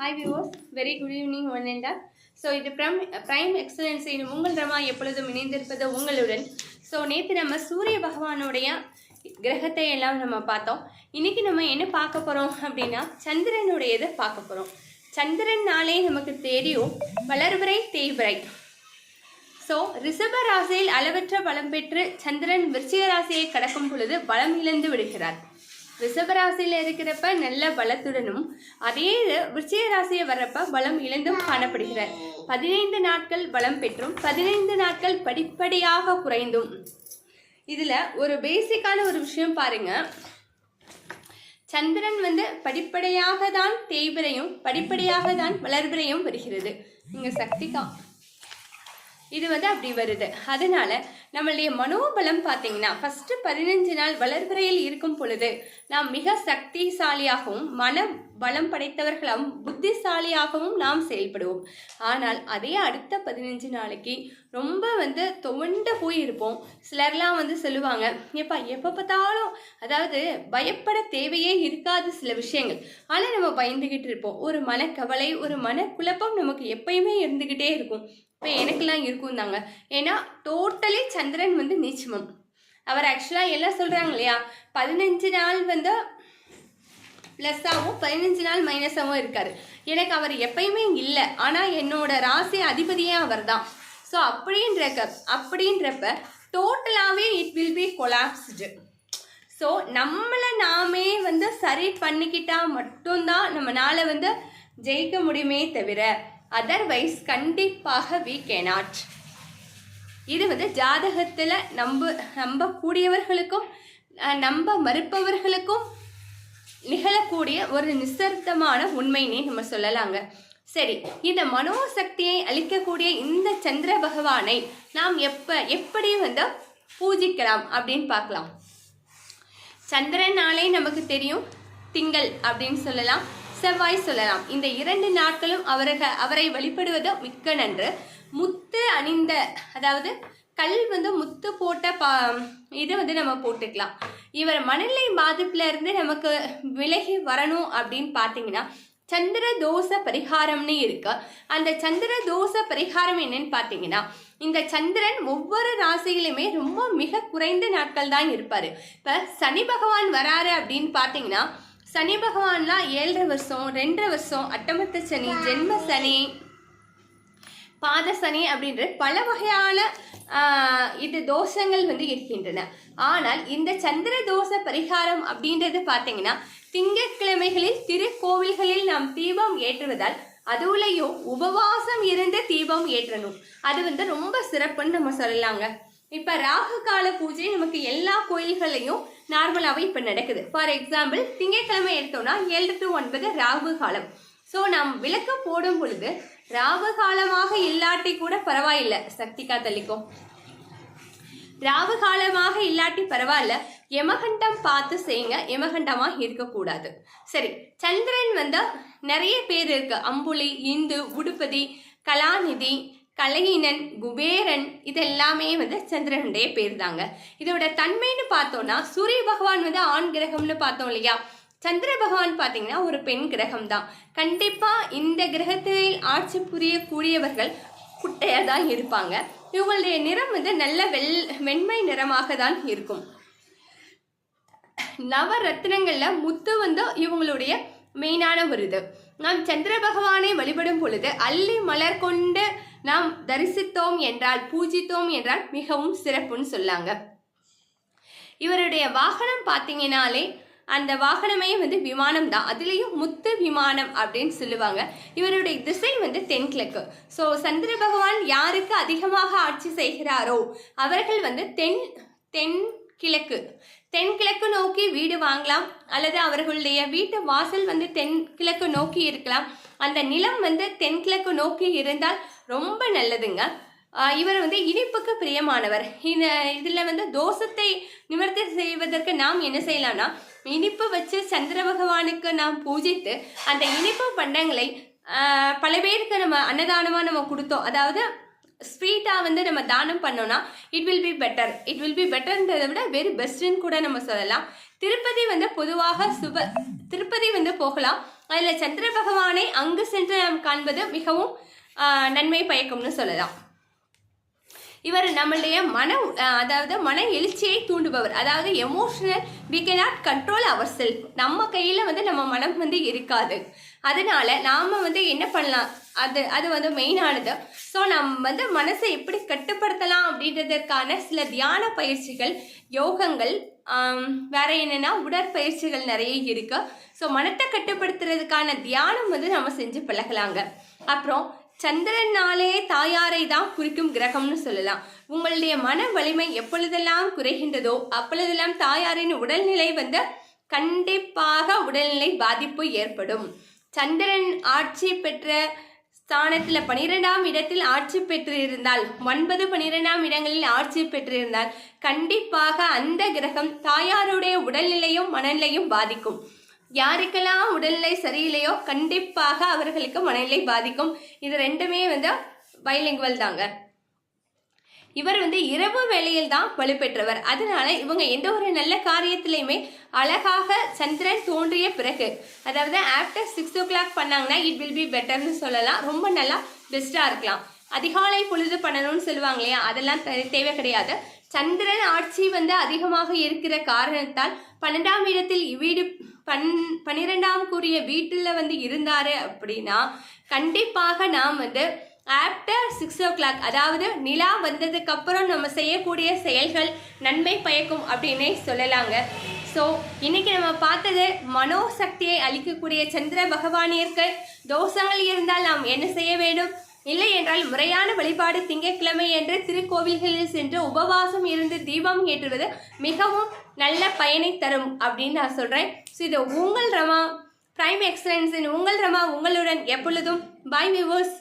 Hi viewers very good evening one and so இது from prime excellence இது உங்கள் ரமா எப்பொழுதும் இணைந்திருப்பது உங்களுடன். ஸோ நேற்று நம்ம சூரிய பகவானுடைய கிரகத்தை எல்லாம் நம்ம பார்த்தோம். இன்றைக்கி நம்ம என்ன பார்க்க போகிறோம் அப்படின்னா சந்திரனுடையதை பார்க்க போகிறோம் சந்திரனாலே நமக்கு தெரியும் வளர்வரை தேய்வரை. ஸோ ரிஷப ராசியில் அளவற்ற பலம் பெற்று சந்திரன் விருச்சிக ராசியை கடக்கும் பொழுது பலம் இழந்து விடுகிறார். ரிஷபராசியில் இருக்கிறப்ப நல்ல பலத்துடனும் அதே இது விருச்சிக ராசியை வர்றப்ப பலம் இழந்தும் காணப்படுகிறார். பதினைந்து நாட்கள் பலம் பெற்றும் பதினைந்து நாட்கள் படிப்படியாக குறைந்தும். இதில் ஒரு பேசிக்கான ஒரு விஷயம் பாருங்க. சந்திரன் வந்து படிப்படியாக தான் தேய்பிரையும் படிப்படியாக தான் வளர்பிரையும் வருகிறது இங்க சக்திகா இது வந்து அப்படி வருது. அதனால நம்மளுடைய மனோபலம் பார்த்தீங்கன்னா ஃபர்ஸ்ட் பதினஞ்சு நாள் வளர்பிறையில் இருக்கும் பொழுது நாம் மிக சக்திசாலியாகவும் மன பலம் படைத்தவர்களாகவும் புத்திசாலியாகவும் நாம் செயல்படுவோம். ஆனால் அதே அடுத்த பதினஞ்சு நாளைக்கு ரொம்ப வந்து துவண்டு போயிருப்போம் சிலர்லாம் வந்து சொல்லுவாங்க ஏப்பா எப்போ பார்த்தாலும் அதாவது பயப்பட தேவையே இருக்காது சில விஷயங்கள். ஆனால் நம்ம பயந்துக்கிட்டு இருப்போம். ஒரு மனக்கவலை ஒரு மனக்குழப்பம் நமக்கு எப்பயுமே இருந்துக்கிட்டே இருக்கும். இப்போ எனக்கெல்லாம் இருக்கும் தாங்க. ஏன்னா டோட்டலி சந்திரன் வந்து நீச்சமம். அவர் ஆக்சுவலாக எல்லாம் சொல்கிறாங்க இல்லையா? பதினஞ்சு நாள் வந்து ப்ளஸ்ஸாகவும் பதினஞ்சு நாள் மைனஸாகவும் இருக்கார். எனக்கு அவர் எப்பயுமே இல்லை. ஆனால் என்னோட ராசி அதிபதியே அவர் தான் ஸோ அப்படின்றக்க அப்படின்றப்ப டோட்டலாகவே it will be collapsed so நம்மளை நாமே வந்து சரி பண்ணிக்கிட்டால் மட்டும்தான் நம்மளால் வந்து ஜெயிக்க முடியுமே தவிர அதர்வைஸ் கண்டிப்பாக வி கேனாட் இது வந்து ஜாதகத்தில் நம்ப நம்பக்கூடியவர்களுக்கும் நம்ப மறுப்பவர்களுக்கும் நிகழக்கூடிய ஒரு நிசர்த்தமான உண்மைனே நம்ம சொல்லலாங்க. சரி இந்த மனோசக்தியை அளிக்கக்கூடிய இந்த சந்திர பகவானை நாம் எப்ப எப்படி வந்து பூஜிக்கலாம் அப்படின்னு பார்க்கலாம். சந்திரனாலே நமக்கு தெரியும் திங்கள் அப்படின்னு சொல்லலாம். செவ்வாய் சொல்லலாம். இந்த இரண்டு நாட்களும் அவர்கள் அவரை வழிபடுவது மிக்க நன்று. முத்து அணிந்த அதாவது கல் வந்து முத்து போட்ட பா இதை வந்து நம்ம போட்டுக்கலாம். இவர் மனநிலை பாதிப்புல இருந்து நமக்கு விலகி வரணும் அப்படின்னு பார்த்தீங்கன்னா சந்திர தோச பரிகாரம்னு இருக்கு. அந்த சந்திர தோச பரிகாரம் என்னன்னு பார்த்தீங்கன்னா இந்த சந்திரன் ஒவ்வொரு ராசியிலுமே ரொம்ப மிக குறைந்த நாட்கள் தான் இருப்பாரு. இப்ப சனி பகவான் வராரு அப்படின்னு பார்த்தீங்கன்னா சனி பகவான்லாம் ஏழரை வருஷம் ரெண்டரை வருஷம் அட்டமத்த சனி ஜென்ம சனி பாத சனி அப்படின்ற பல வகையான இது தோஷங்கள் வந்து இருக்கின்றன. ஆனால் இந்த சந்திர தோஷ பரிகாரம் அப்படின்றது பார்த்தீங்கன்னா திங்கட்கிழமைகளில் திருக்கோவில்களில் நாம் தீபம் ஏற்றுவதால் அதுலயும் உபவாசம் இருந்து தீபம் ஏற்றணும். அது வந்து ரொம்ப சிறப்புன்னு நம்ம சொல்லலாங்க. இப்போ ராகு கால பூஜை நமக்கு எல்லா கோயில்களையும் நார்மலாகவே இப்போ நடக்குது. ஃபார் எக்ஸாம்பிள் திங்கட்கிழமை எடுத்தோம்னா ஏழு டு ஒன்பது ராகு காலம். ஸோ நாம் விளக்கு போடும் பொழுது ராகு காலமாக இல்லாட்டி கூட பரவாயில்லை. சக்திகா தள்ளிக்கும் ராவு காலமாக இல்லாட்டி பரவாயில்ல. யமகண்டம் பார்த்து செய்யுங்க. யமகண்டமாக இருக்கக்கூடாது. சரி சந்திரன் வந்து நிறைய பேர் இருக்கு. அம்புலி இந்து உடுப்பதி கலாநிதி கலையினன் குபேரன் இது எல்லாமே வந்து சந்திரனுடைய பேர் தாங்க இதோட தன்மைன்னு பார்த்தோம்னா சூரிய பகவான் வந்து ஆண் கிரகம்னு பார்த்தோம் இல்லையா? சந்திர பகவான் பார்த்தீங்கன்னா ஒரு பெண் கிரகம் தான் கண்டிப்பாக இந்த கிரகத்தில் ஆட்சி புரியக்கூடியவர்கள் குட்டையாக தான் இருப்பாங்க. இவங்களுடைய நிறம் வந்து நல்ல வெள் வெண்மை நிறமாக தான் இருக்கும். நவரத்னங்கள்ல முத்து வந்து இவங்களுடைய மெயினான ஒரு இது நாம் சந்திர பகவானை வழிபடும் பொழுது அள்ளி மலர் கொண்டு நாம் தரிசித்தோம் என்றால் பூஜித்தோம் என்றால் மிகவும் சிறப்புன்னு சொல்லாங்க. இவருடைய வாகனம் பார்த்தீங்கனாலே அந்த வாகனமே வந்து விமானம் தான். அதுலேயும் முத்து விமானம் அப்படின்னு சொல்லுவாங்க. இவருடைய திசை வந்து தென்கிழக்கு. ஸோ சந்திர பகவான் யாருக்கு அதிகமாக ஆட்சி செய்கிறாரோ அவர்கள் வந்து தென் தென் கிழக்கு தென்கிழக்கு நோக்கி வீடு வாங்கலாம் அல்லது அவர்களுடைய வீட்டு வாசல் வந்து தென்கிழக்கு நோக்கி இருக்கலாம். அந்த நிலம் வந்து தென்கிழக்கு நோக்கி இருந்தால் ரொம்ப நல்லதுங்க. இவர் வந்து இனிப்புக்கு பிரியமானவர். இந்த இதில் வந்து தோஷத்தை நிவர்த்தி செய்வதற்கு நாம் என்ன செய்யலாம்னா இனிப்பு வச்சு சந்திர பகவானுக்கு நாம் பூஜித்து அந்த இனிப்பு பண்டங்களை பல பேருக்கு நம்ம அன்னதானமாக நம்ம கொடுத்தோம். அதாவது ஸ்வீட்டாக வந்து நம்ம தானம் பண்ணோம்னா it will be better it will be பெட்டர்ன்றதை விட வெரி பெஸ்ட்டுன்னு கூட நம்ம சொல்லலாம். திருப்பதி வந்து பொதுவாக சுப திருப்பதி வந்து போகலாம். அதில் சந்திர பகவானை அங்கு சென்று நாம் காண்பது மிகவும் நன்மை பயக்கும்னு சொல்லலாம். இவர் நம்மளுடைய மன அதாவது மன எழுச்சியை தூண்டுபவர். அதாவது எமோஷனல் கே நாட் கண்ட்ரோல் அவர் செல்ஃப் நம்ம கையில் வந்து நம்ம மனம் வந்து இருக்காது. அதனால நாம் வந்து என்ன பண்ணலாம்? அது அது வந்து மெயினானது ஸோ நம்ம வந்து மனசை எப்படி கட்டுப்படுத்தலாம் அப்படின்றதற்கான சில தியான பயிற்சிகள் யோகங்கள் வேற என்னென்னா உடற்பயிற்சிகள் நிறைய இருக்குது ஸோ மனத்தை கட்டுப்படுத்துறதுக்கான தியானம் வந்து நம்ம செஞ்சு பழகலாங்க. அப்புறம் சந்திரனாலே தாயாரை தான் குறிக்கும் கிரகம்னு சொல்லலாம். உங்களுடைய மன வலிமை எப்பொழுதெல்லாம் குறைகின்றதோ அப்பொழுதெல்லாம் தாயாரின் உடல்நிலை வந்து கண்டிப்பாக உடல்நிலை பாதிப்பு ஏற்படும். சந்திரன் ஆட்சி பெற்ற ஸ்தானத்தில் பனிரெண்டாம் இடத்தில் ஆட்சி பெற்றிருந்தால் ஒன்பது பனிரெண்டாம் இடங்களில் ஆட்சி பெற்றிருந்தால் கண்டிப்பாக அந்த கிரகம் தாயாருடைய உடல்நிலையும் மனநிலையும் பாதிக்கும். யாருக்கெல்லாம் உடல்நிலை சரியில்லையோ கண்டிப்பாக அவர்களுக்கு மனநிலை பாதிக்கும். இது ரெண்டுமே வந்து பைலிங்குவல் தாங்க. இவர் வந்து இரவு வேளையில் தான் வலுப்பெற்றவர். அதனால இவங்க எந்த ஒரு நல்ல காரியத்திலையுமே அழகாக சந்திரன் தோன்றிய பிறகு அதாவது ஆஃப்டர் சிக்ஸ் ஓ கிளாக் பண்ணாங்கன்னா இட் வில் பி பெட்டர்னு சொல்லலாம். ரொம்ப நல்லா பெஸ்ட்டாக இருக்கலாம். அதிகாலை பொழுது பண்ணணும்னு சொல்லுவாங்க இல்லையா? அதெல்லாம் தே- தேவை கிடையாது. சந்திரன் ஆட்சி வந்து அதிகமாக இருக்கிற காரணத்தால் பன்னெண்டாம் இடத்தில் வீடு பன் பன்னிரெண்டாம் கூறிய வீட்டில் வந்து இருந்தார் அப்படின்னா கண்டிப்பாக நாம் வந்து ஆஃப்டர் சிக்ஸ் ஓ கிளாக் அதாவது நிலா வந்ததுக்கு அப்புறம் நம்ம செய்யக்கூடிய செயல்கள் நன்மை பயக்கும் அப்படின்னே சொல்லலாங்க. ஸோ இன்னைக்கு நம்ம பார்த்தது மனோசக்தியை அளிக்கக்கூடிய சந்திர பகவானிற்கு தோஷங்கள் இருந்தால் நாம் என்ன செய்ய வேண்டும்? இல்லை என்றால் முறையான வழிபாடு திங்கட்கிழமை என்று திருக்கோவில்களில் சென்று உபவாசம் இருந்து தீபம் ஏற்றுவது மிகவும் நல்ல பயனை தரும் அப்படின்னு நான் சொல்கிறேன் ஸோ இது உங்கள் ரமா. பிரைம் எக்ஸலன்ஸின் உங்கள் ரமா உங்களுடன் எப்பொழுதும். பாய் விவோஸ்